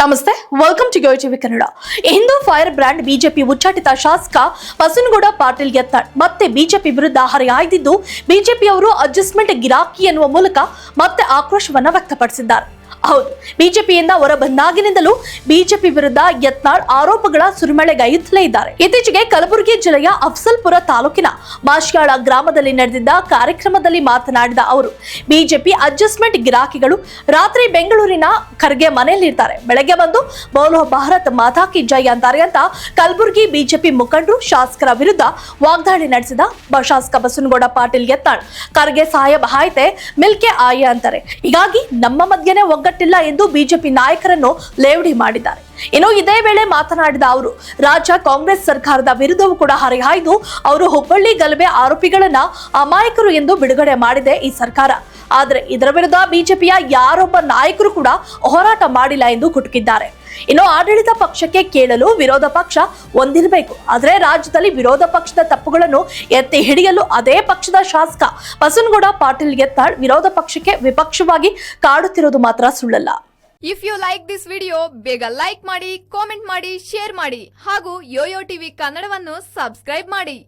ನಮಸ್ತೆ welcome to TV Kannada Hindu fire brand BJP ಉಚ್ಚಾಟಿತ ಶಾಸಕ ಬಸನಗೌಡ ಪಾಟೀಲ್ ಗೆತ್ತ ಮತ್ತೆ ಬಿಜೆಪಿ ವಿರುದ್ಧ ಹರಿಹಾಯ್ದಿದ್ದು ಬಿಜೆಪಿಯವರು ಅಡ್ಜಸ್ಟ್ಮೆಂಟ್ ಗಿರಾಕಿ ಎನ್ನುವ ಮೂಲಕ ಮತ್ತೆ ಆಕ್ರೋಶವನ್ನ ವ್ಯಕ್ತಪಡಿಸಿದ್ದಾರೆ. ಹೌದು. ಬಿಜೆಪಿಯಿಂದ ಹೊರ ಬಂದಾಗಿನಿಂದಲೂ ಬಿಜೆಪಿ ವಿರುದ್ಧ ಯತ್ನಾಳ್ ಆರೋಪಗಳ ಸುರಿಮಳೆಗೈಯುತ್ತಲೇ ಇದ್ದಾರೆ. ಇತ್ತೀಚೆಗೆ ಕಲಬುರಗಿ ಜಿಲ್ಲೆಯ ಅಫ್ಸಲ್ಪುರ ತಾಲೂಕಿನ ಮಾಶ್ಯಾಳ ಗ್ರಾಮದಲ್ಲಿ ನಡೆದಿದ್ದ ಕಾರ್ಯಕ್ರಮದಲ್ಲಿ ಮಾತನಾಡಿದ ಅವರು, ಬಿಜೆಪಿ ಅಡ್ಜಸ್ಟ್ಮೆಂಟ್ ಗಿರಾಕಿಗಳು ರಾತ್ರಿ ಬೆಂಗಳೂರಿನ ಖರ್ಗೆ ಮನೆಯಲ್ಲಿರ್ತಾರೆ. ಬೆಳಗ್ಗೆ ಬಂದು ಬೌಲೋ ಭಾರತ್ ಮಾತಾ ಕಿ ಜೈ ಅಂತಾರೆ ಅಂತ ಕಲಬುರಗಿ ಬಿಜೆಪಿ ಮುಖಂಡರು, ಶಾಸಕರ ವಿರುದ್ಧ ವಾಗ್ದಾಳಿ ನಡೆಸಿದ ಶಾಸಕ ಬಸನಗೌಡ ಪಾಟೀಲ್ ಯತ್ನಾಳ್. ಖರ್ಗೆ ಸಾಹೇಬ್ ಹಾಯ್ತೆ ಮಿಲ್ಕೆ ಆಯ ಅಂತಾರೆ. ಹೀಗಾಗಿ ನಮ್ಮ ಮಧ್ಯೆನೇ ಒಗ್ಗಟ್ಟಿಲ್ಲ ಎಂದು ಬಿಜೆಪಿ ನಾಯಕರನ್ನು ಲೇವಡಿ ಮಾಡಿದ್ದಾರೆ. ಇನ್ನು ಇದೇ ವೇಳೆ ಮಾತನಾಡಿದ ಅವರು, ರಾಜ್ಯ ಕಾಂಗ್ರೆಸ್ ಸರ್ಕಾರದ ವಿರುದ್ಧವೂ ಕೂಡ ಹರಿಹಾಯ್ದು, ಅವರು ಹುಬ್ಬಳ್ಳಿ ಗಲಭೆ ಆರೋಪಿಗಳನ್ನ ಅಮಾಯಕರು ಎಂದು ಬಿಡುಗಡೆ ಮಾಡಿದೆ ಈ ಸರ್ಕಾರ. ಆದರೆ ಇದರ ವಿರುದ್ಧ ಬಿಜೆಪಿಯ ಯಾರೊಬ್ಬ ನಾಯಕರು ಕೂಡ ಹೋರಾಟ ಮಾಡಿಲ್ಲ ಎಂದು ಕುಟುಕಿದ್ದಾರೆ. ಇನ್ನು ಆಡಳಿತ ಪಕ್ಷಕ್ಕೆ ಕೇಳಲು ವಿರೋಧ ಪಕ್ಷ ಒಂದಿರಬೇಕು ಆದರೆ ರಾಜ್ಯದಲ್ಲಿ ವಿರೋಧ ಪಕ್ಷದ ತಪ್ಪುಗಳನ್ನು ಎತ್ತಿ ಹಿಡಿಯಲು ಅದೇ ಪಕ್ಷದ ಶಾಸಕ ಬಸನಗೌಡ ಪಾಟೀಲ್ ಗೆತ್ತಾಳ್ ವಿರೋಧ ಪಕ್ಷಕ್ಕೆ ವಿಪಕ್ಷವಾಗಿ ಕಾಡುತ್ತಿರೋದು ಮಾತ್ರ ಸುಳ್ಳಲ್ಲ. If you like this video ಬೇಗ ಲೈಕ್ ಮಾಡಿ ಕಾಮೆಂಟ್ ಮಾಡಿ ಶೇರ್ ಮಾಡಿ ಹಾಗೂ ಯೋಯೋ ಟಿವಿ ಕನ್ನಡವನ್ನು ಸಬ್ಸ್ಕ್ರೈಬ್ ಮಾಡಿ.